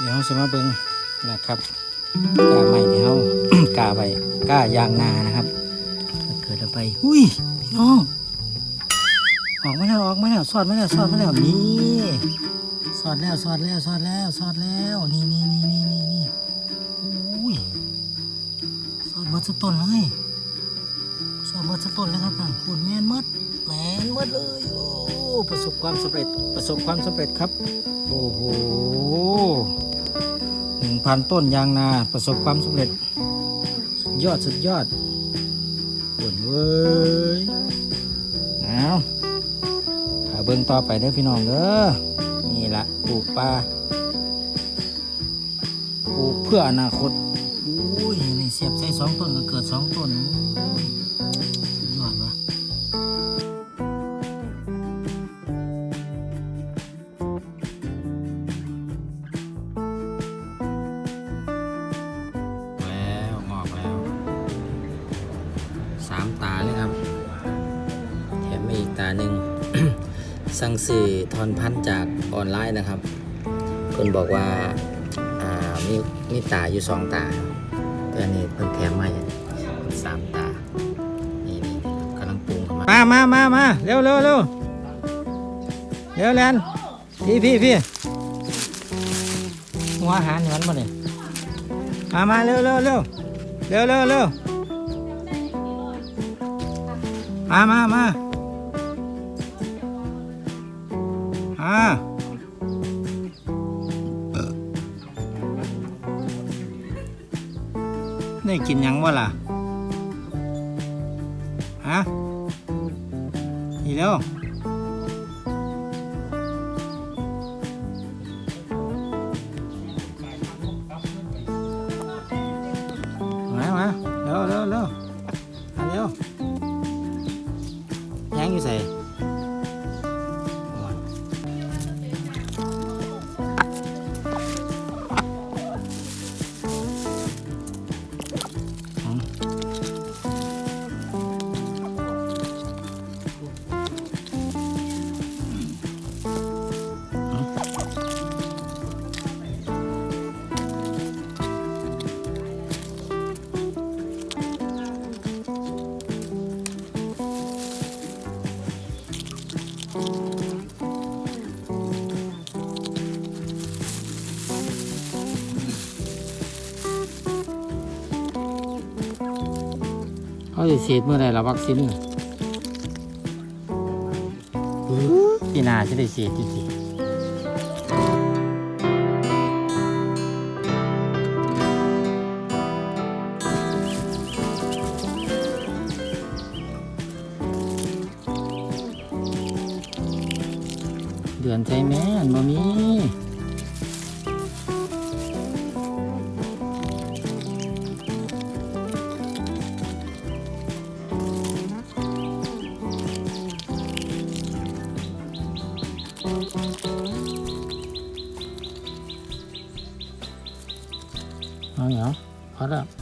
เดี๋ยวเราจะมาเบิ่งนะครับกาไม่เดี๋ยวกาไปกายางนานะครับ เกิดอะไรไปหุ้ยพี่น้องออกมาแล้วออกมาแล้วสอดมาแล้วสอดมาแล้วนี่สอดแล้วสอดแล้วสอดแล้วสอดแล้วนี่นี่นี่นี่นี่นี่อุ้ยสอดมดสกต้นเลยสอดมดสกต้นแล้วครับนั่นพูดแมนหมดแมนหมดเลยโอ้ประสบความสำเร็จประสบความสำเร็จครับ โอ้โห หนึ่งพันต้นยางนาประสบความสำเร็จ สุดยอดสุดยอดปวดเว้ยเอาหาเบิ่งต่อไปเด้อพี่น้องเด้อนี่ละปลูกปลาปลูกเพื่ออนาคตอุ้ยนี่เสียบใส่สองต้นก็เกิดสองต้น มมีอีกตาหนึ่ง สั่งสื่อทอนพันจากออนไลน์นะครับ คนบอกว่าอ่ามีมีตาอยู่สองตาแต่อันนี้เพิ่นแถมมาอย่สามตา นี่นี่กำลังปรุงเข้ามามามามามาเร็วเร็วเร็วเร็วแลนพี่พี่พี่หัวอาหารเหมือนบ่เนี่ยมามาเร็วเร็วเร็วเร็วเร็วเร็วมามามา ได้กินยังวะล่ะ ฮะ นี่เร็ว เขาจะฉีดเมื่อไรละวัคซีนนี่ปีหน้าจะได้ฉีดจริงๆเดือนใช่แม่นบ่มี เอาเ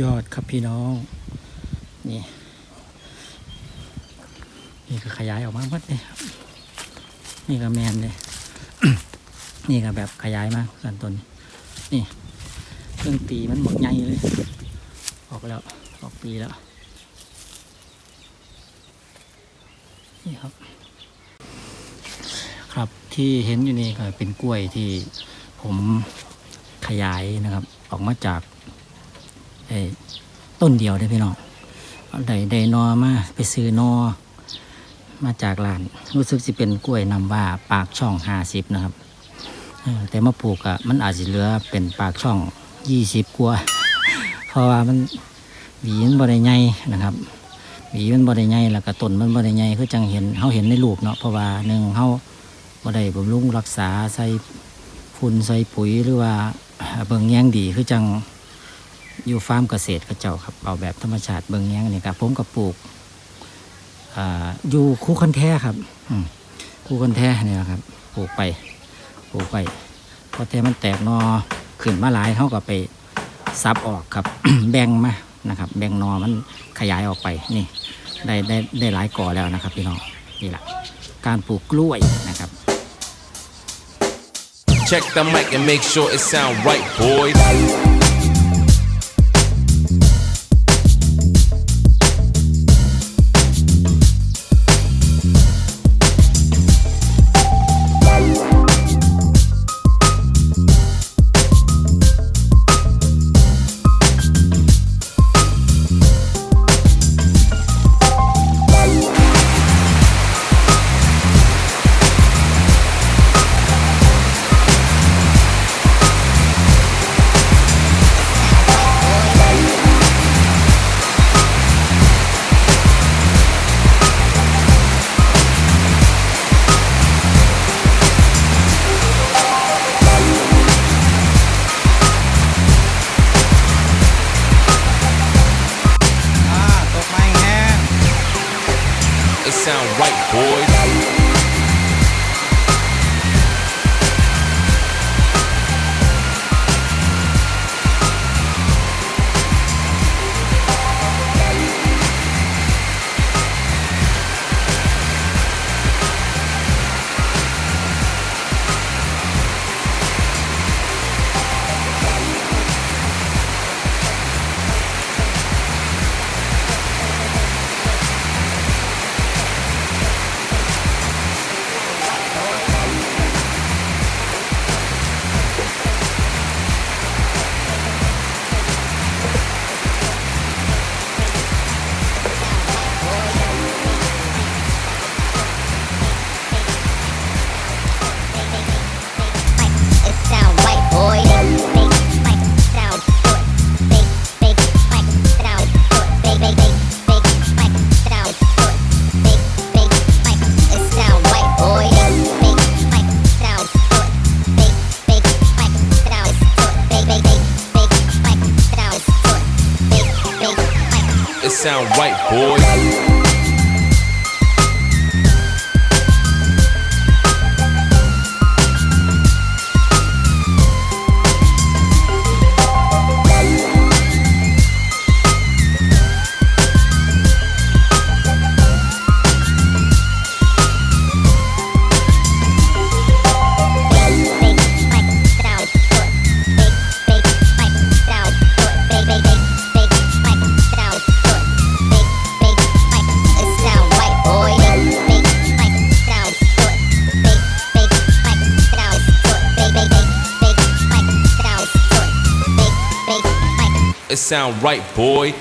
ยอดครับพี่น้อง นี่ นี่ก็ขยายออกมาหมดเลยครับ นี่ก็แมนเลย นี่ก็แบบขยายมากสันต้นนี่เครื่องปีมันหมดใหญ่เลย ออกแล้วออกปีแล้ว นี่ครับ ครับที่เห็นอยู่นี่ก็เป็นกล้วยที่ผมขยายนะครับ ออกมาจาก ต้นเดียวได้พี่น้องได้ได้นอมาไปซื้อนอมาจากร้านรู้สึกสิเป็นกล้วยนำว่าปากช่องห้าสิบนะครับแต่มาปลูกอะมันอาจจะเหลือเป็นปากช่องยี่สิบกว่าเพราะว่ามันหวีมันบ่ได้ใหญ่นะครับหวีมันบ่ได้ใหญ่แล้วก็ต้นมันบ่ได้ใหญ่คือจังเห็นเฮาเห็นในรูปเนาะเพราะว่าหนึ่งเฮาบ่ได้บำรุงรักษาใส่ฝุ่นใส่ปุ๋ยหรือว่าเบิ่งแย่งดีคือจัง อยู่ฟาร์มเกษตรเขาเจ้าครับเอาแบบธรรมชาติเบิ่งแยงนี่ครับผมก็ปลูกออยู่คู่คันแท้ครับคู่คันแท้นี่แหละครับปลูกไปปลูกไปพอแท้มันแตกนอขึ้นมาหลายเฮาก็ไปซับออกครับ แบ่งมานะครับ แบ่งนอมันขยายออกไปนี่ได้ได้ได้หลายก่อแล้วนะครับพี่น้องนี่แหละการปลูกกล้วยนะครับ Check the mic and make sure it sound right, boys. It sound sound right, boy.